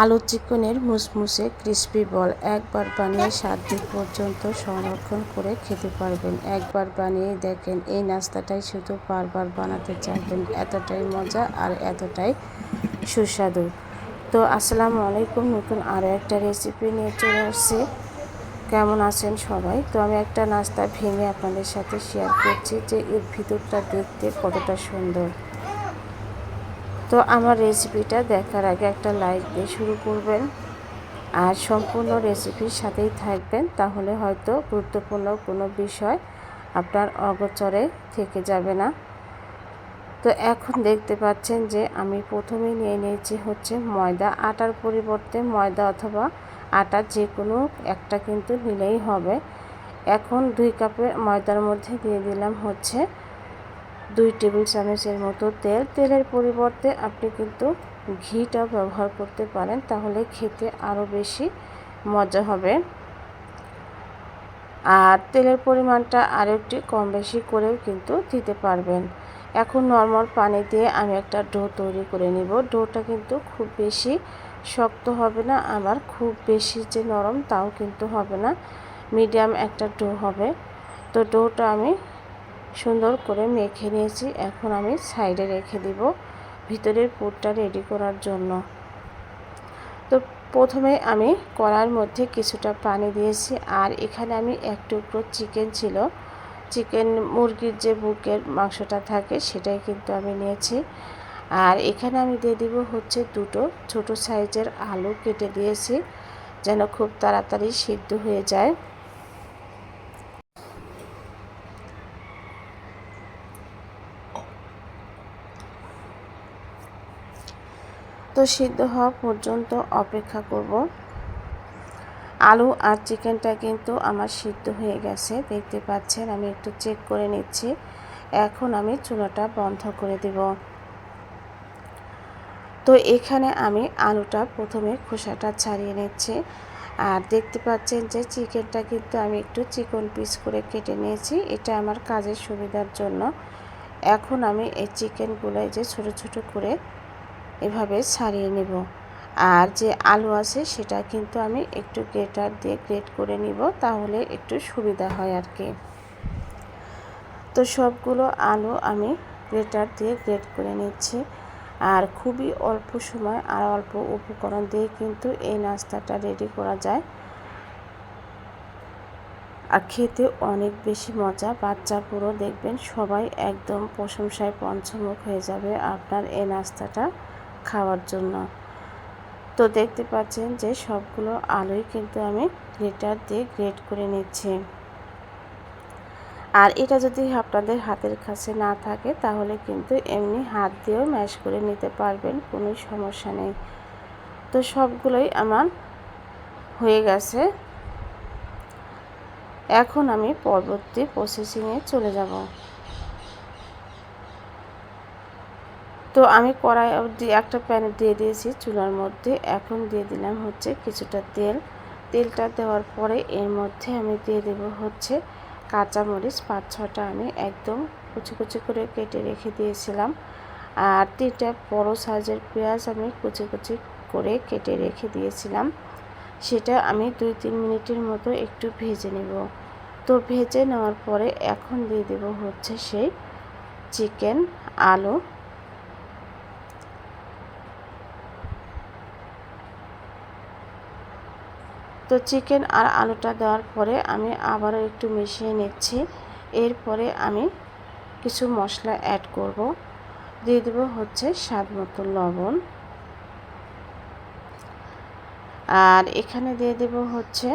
আলু চিকনের মুসমুসে ক্রিস্পি বল একবার বানিয়ে সাত দিন পর্যন্ত সংরক্ষণ করে খেতে পারবেন। একবার বানিয়ে দেখেন, এই নাস্তাটাই শুধু বারবার বানাতে চাইবেন, এতটাই মজা আর এতটাই সুস্বাদু। তো আসসালামু আলাইকুম, নতুন আরও একটা রেসিপি নিয়ে চলে আসছি। কেমন আছেন সবাই? তো আমি একটা নাস্তা ভেঙে আপনাদের সাথে শেয়ার করছি যে এর ভিতরটা দেখতে কতটা সুন্দর। তো আমার রেসিপিটা দেখার আগে একটা লাইক দিয়ে শুরু করবেন। আর সম্পূর্ণ রেসিপির সাথেই থাকবেন, তাহলে হয়তো গুরুত্বপূর্ণ কোনো বিষয় আপনার অগোচরে থেকে যাবে না। তো এখন দেখতে পাচ্ছেন যে আমি প্রথমে নিয়ে নিয়েছি হচ্ছে ময়দা। আটার পরিবর্তে ময়দা অথবা আটা যে কোনো একটা কিন্তু নিলেই হবে। এখন দুই কাপের ময়দার মধ্যে দিয়ে দিলাম হচ্ছে দুই টেবিল চামচের মতো তেল। তেলের পরিবর্তে আপনি কিন্তু ঘিটা ব্যবহার করতে পারেন, তাহলে খেতে আরও বেশি মজা হবে। আর তেলের পরিমাণটা আরও একটি কম বেশি করেও কিন্তু দিতে পারবেন। এখন নর্মাল পানি দিয়ে আমি একটা ডো তৈরি করে নিব। ডোটা কিন্তু খুব বেশি শক্ত হবে না, আবার খুব বেশি যে নরম তাও কিন্তু হবে না। মিডিয়াম একটা ডো হবে। তো ডোটা আমি সুন্দর করে মেখে নিয়েছি। এখন আমি সাইডে রেখে দিব ভিতরের পুরটা রেডি করার জন্য। তো প্রথমে আমি কড়ার মধ্যে কিছুটা পানি দিয়েছি আর এখানে আমি এক টুকরো চিকেন ছিল। চিকেন মুরগির যে বুকের মাংসটা থাকে সেটাই কিন্তু আমি নিয়েছি। আর এখানে আমি দিয়ে দিব হচ্ছে দুটো ছোট সাইজের আলু কেটে দিয়েছি যেন খুব তাড়াতাড়ি সিদ্ধ হয়ে যায়। তো সিদ্ধ হওয়া পর্যন্ত অপেক্ষা করব। আলু আর চিকেনটা কিন্তু আমার সিদ্ধ হয়ে গেছে, দেখতে পাচ্ছেন, আমি একটু চেক করে নিচ্ছি। এখন আমি চুলাটা বন্ধ করে দেব। তো এখানে আমি আলুটা প্রথমে খোসাটা ছাড়িয়ে নিচ্ছি। আর দেখতে পাচ্ছেন যে চিকেনটা কিন্তু আমি একটু চিকন পিস করে কেটে নিয়েছি, এটা আমার কাজের সুবিধার জন্য। এখন আমি এই চিকেনগুলো যে ছোট ছোট করে এভাবে ছাড়িয়ে নেব। আর যে আলু আছে সেটা কিন্তু আমি একটু গ্রেটার দিয়ে গ্রেট করে নিব, তাহলে একটু সুবিধা হয় আর কি তো সবগুলো আলু আমি গ্রেটার দিয়ে গ্রেট করে নিচ্ছি। আর খুবই অল্প সময় আর অল্প উপকরণ দিয়ে কিন্তু এই নাস্তাটা রেডি করা যায়। আর খেতে অনেক বেশি মজা বাচ্চা পুরো দেখবেন সবাই একদম প্রশংসায় পঞ্চমুখ হয়ে যাবে আপনার এই নাস্তাটা। খাওয়ার জন্য। তো দেখতে পাচ্ছেন যে সবগুলো আলুই কিন্তু আমি গ্রেটার দিয়ে গ্রেট করে নিচ্ছি। আর এটা যদি আপনাদের হাতের কাছে না থাকে, তাহলে কিন্তু এমনি হাত দিয়েও ম্যাশ করে নিতে পারবেন, কোনো সমস্যা নেই। তো সবগুলোই আমার হয়ে গেছে। এখন আমি পরবর্তী প্রসেসিংয়ে চলে যাব। তো আমি কড়াই একটা প্যানে দিয়ে দিয়েছি চুলার মধ্যে। এখন দিয়ে দিলাম হচ্ছে কিছুটা তেল। তেলটা দেওয়ার পরে এর মধ্যে আমি দিয়ে দেব হচ্ছে কাঁচামরিচ। পাঁচ ছটা আমি একদম কুচি কুচি করে কেটে রেখে দিয়েছিলাম। আর তিনটা বড় সাইজের পেঁয়াজ আমি কুচি কুচি করে কেটে রেখে দিয়েছিলাম। সেটা আমি দুই তিন মিনিটের মতো একটু ভেজে নেব। তো ভেজে নেওয়ার পরে এখন দিয়ে দেব হচ্ছে সেই চিকেন আলু। তো চিকেন আর আলুটা দেওয়ার পরে আমি আবারও একটু মিশিয়ে নিচ্ছি। এরপরে আমি কিছু মশলা অ্যাড করব। দিয়ে দেব হচ্ছে স্বাদ মতো লবণ। আর এখানে দিয়ে দেব হচ্ছে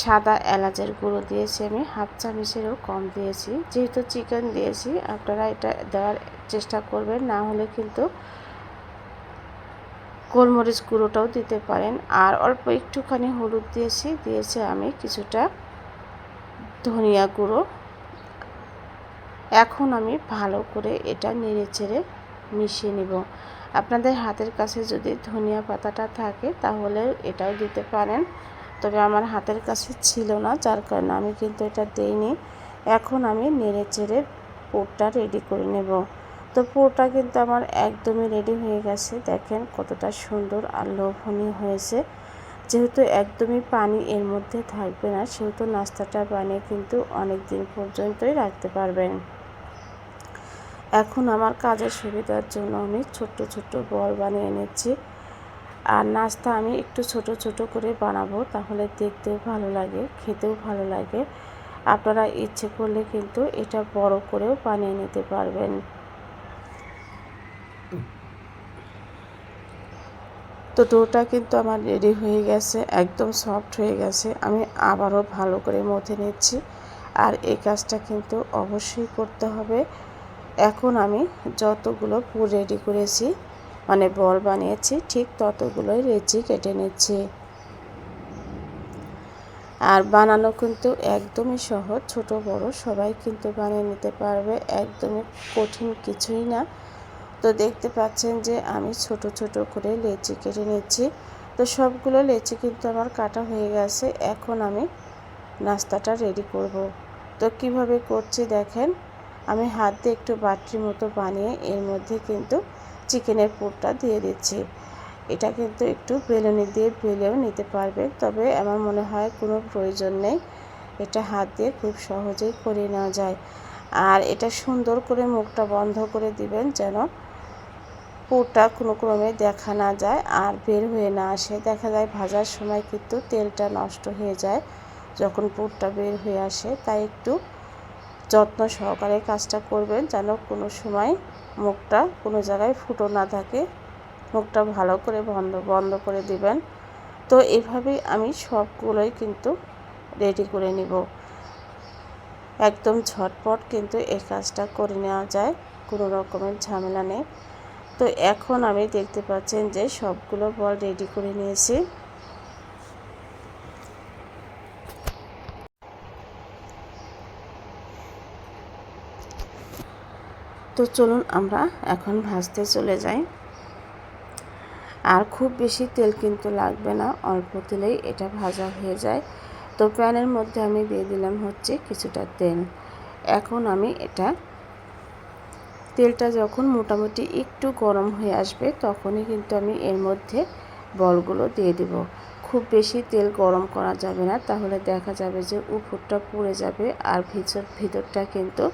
সাদা এলাচের গুঁড়ো দিয়েছি আমি। হাফ চামচেরও কম দিয়েছি। যেহেতু চিকেন দিয়েছি, আপনারা এটা দেওয়ার চেষ্টা করবেন, না হলে কিন্তু গোলমরিচ গুঁড়োটাও দিতে পারেন। আর অল্প একটুখানি হলুদ দিয়েছি, দিয়েছে আমি কিছুটা ধনিয়া গুঁড়ো। এখন আমি ভালো করে এটা নেড়ে চেড়ে মিশিয়ে নিব। আপনাদের হাতের কাছে যদি ধনিয়া পাতাটা থাকে তাহলে এটাও দিতে পারেন। তবে আমার হাতের কাছে ছিল না, যার কারণে আমি কিন্তু এটা দেইনি। এখন আমি নেড়ে চেড়ে পোটটা রেডি করে নেব। তো পুরোটা কিন্তু আমার একদমই রেডি হয়ে গেছে। দেখেন কতটা সুন্দর আর লোভনীয় হয়েছে। যেহেতু একদমই পানি এর মধ্যে থাকবে না, সেহেতু নাস্তাটা বানিয়ে কিন্তু অনেক দিন পর্যন্তই রাখতে পারবেন। এখন আমার কাজের সুবিধার জন্য আমি ছোট্ট ছোট্ট বল বানিয়ে নিচ্ছি আর নাস্তা আমি একটু ছোট ছোট করে বানাবো, তাহলে দেখতেও ভালো লাগে, খেতেও ভালো লাগে। আপনারা ইচ্ছে করলে কিন্তু এটা বড় করেও বানিয়ে নিতে পারবেন। তো ডোটা কিন্তু আমার রেডি হয়ে গেছে, একদম সফট হয়ে গেছে। আমি আবারও ভালো করে মথে নিচ্ছি। আর এই কাজটা কিন্তু অবশ্যই করতে হবে। এখন আমি যতগুলো পুর রেডি করেছি মানে বল বানিয়েছি, ঠিক ততগুলোই রেচি কেটে নিচ্ছি। আর বানানো কিন্তু একদমই সহজ, ছোট বড় সবাই কিন্তু বানিয়ে নিতে পারবে, একদমই কঠিন কিছুই না। তো দেখতে পাচ্ছেন যে আমি ছোট ছোট করে লেচি কেটে নিচ্ছি। তো সবগুলো লেচি কিন্তু আমার কাটা হয়ে গেছে। এখন আমি নাস্তাটা রেডি করব। তো কীভাবে করছি দেখেন, আমি হাত দিয়ে একটু বাটির মতো বানিয়ে এর মধ্যে কিন্তু চিকেনের পুরটা দিয়ে দিচ্ছি। এটা কিন্তু একটু বেলুনি দিয়ে বেলেও নিতে পারবে, তবে আমার মনে হয় কোনো প্রয়োজন নেই। এটা হাত দিয়ে খুব সহজেই করে নেওয়া যায়। আর এটা সুন্দর করে মুখটা বন্ধ করে দিবেন যেন পুরটা কোনো ক্রমে দেখা না যায় আর বের হয়ে না আসে। দেখা যায় ভাজার সময় কিন্তু তেলটা নষ্ট হয়ে যায় যখন পুরটা বের হয়ে আসে। তাই একটু যত্ন সহকারে কাজটা করবেন যেন কোনো সময় মুখটা কোনো জায়গায় ফুটো না থাকে। মুখটা ভালো করে বন্ধ বন্ধ করে দিবেন। তো এভাবেই আমি সবগুলোই কিন্তু রেডি করে নিব। একদম ঝটপট কিন্তু এই কাজটা করে নেওয়া যায়। কোনো রকমের ঝামেলা নেই। তো এখন আমি দেখতে পাচ্ছেন যে সবগুলো বল রেডি করে নিয়েছি। তো চলুন আমরা এখন ভাজতে চলে যাই। আর খুব বেশি তেল কিন্তু লাগবে না, অল্প তেলেই এটা ভাজা হয়ে যায়। তো প্যানের মধ্যে আমি দিয়ে দিলাম হচ্ছে কিছুটা তেল। এখন আমি এটা তেলটা যখন মোটামুটি একটু গরম হয়ে আসবে, তখনই কিন্তু আমি এর মধ্যে বলগুলো দিয়ে দেব। খুব বেশি তেল গরম করা যাবে না, তাহলে দেখা যাবে যে উপরটা পুড়ে যাবে আর ভিতর, ভিতরটা কিন্তু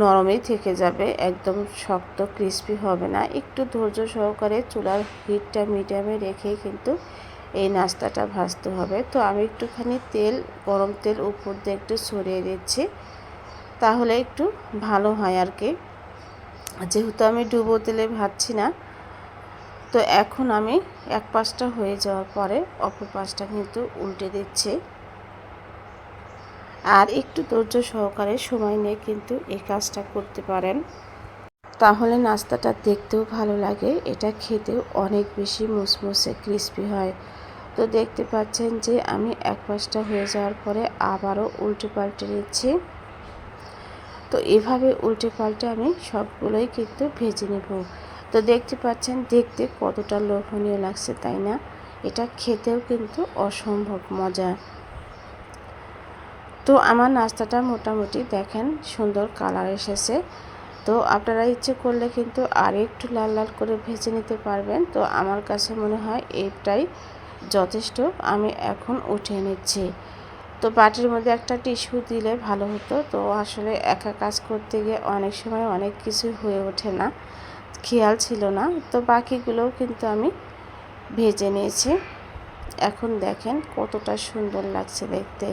নরমই থেকে যাবে, একদম শক্ত ক্রিস্পি হবে না। একটু ধৈর্য সহকারে চুলার হিটটা মিডিয়ামে রেখেই কিন্তু এই নাস্তাটা ভাজতে হবে। তো আমি একটুখানি তেল, গরম তেল উপর দিয়ে একটু ছড়িয়ে দিচ্ছি। তাহলে একটু ভালো হয় আর কি। যেহেতু আমি ডুবো তেলে ভাজছি না, তো এখন আমি এক পাশটা হয়ে যাওয়ার পরে অপর পাশটা কিন্তু উল্টে দিচ্ছি। আর একটু ধৈর্য সহকারে সময় নিয়ে কিন্তু এই কাজটা করতে পারেন। তাহলে নাস্তাটা দেখতেও ভালো লাগে, এটা খেতেও অনেক বেশি মুসমুসে ক্রিস্পি হয়। তো দেখতে পাচ্ছেন যে আমি এক পাশটা হয়ে যাওয়ার পরে আবারও উল্টে পাল্টে নিচ্ছি। তো এভাবে উল্টে পাল্টে আমি সবগুলোই কিন্তু ভেজে নেব। তো দেখতে পাচ্ছেন, দেখতে কতটা লোভনীয় লাগছে, তাই না? এটা খেতেও কিন্তু অসম্ভব মজা। তো আমার নাস্তাটা মোটামুটি দেখেন সুন্দর কালার এসেছে। তো আপনারা ইচ্ছে করলে কিন্তু আর একটু লাল লাল করে ভেজে নিতে পারবেন। তো আমার কাছে মনে হয় এটাই যথেষ্ট। আমি এখন উঠিয়ে নিচ্ছি। তো বাটির মধ্যে একটা টিস্যু দিলে ভালো হতো। তো আসলে একা কাজ করতে গিয়ে অনেক সময় অনেক কিছু হয়ে ওঠে না, খেয়াল ছিল না। তো বাকিগুলোও কিন্তু আমি ভেজে নিয়েছি। এখন দেখেন কতটা সুন্দর লাগছে দেখতে।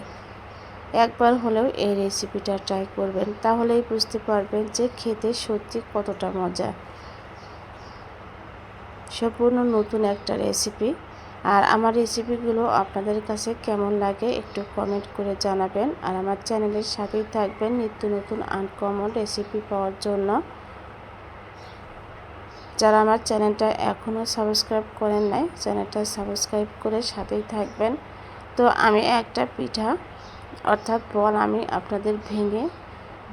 একবার হলেও এই রেসিপিটা ট্রাই করবেন, তাহলেই বুঝতে পারবেন যে খেতে সত্যি কতটা মজা। সম্পূর্ণ নতুন একটা রেসিপি। আর আমার রেসিপিগুলো আপনাদের কাছে কেমন লাগে একটু কমেন্ট করে জানাবেন। আর আমার চ্যানেলের সাথেই থাকবেন নিত্য নতুন আনকমন রেসিপি পাওয়ার জন্য। যারা আমার চ্যানেলটা এখনও সাবস্ক্রাইব করেন নাই, চ্যানেলটা সাবস্ক্রাইব করে সাথেই থাকবেন। তো আমি একটা পিঠা, অর্থাৎ বল আমি আপনাদের ভেঙে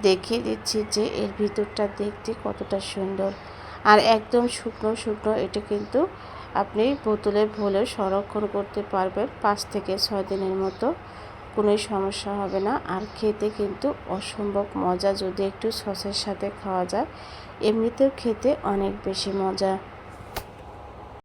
দেখিয়ে দিচ্ছি যে এর ভিতরটা দেখতে কতটা সুন্দর। আর একদম শুকনো শুকনো, এটা কিন্তু আপনি বোতলে ভরে সংরক্ষণ করতে পারবেন। পাঁচ থেকে ছয় দিনের মতো কোনোই সমস্যা হবে না। আর খেতে কিন্তু অসম্ভব মজা। যদি একটু সসের সাথে খাওয়া যায়, এমনিতেও খেতে অনেক বেশি মজা।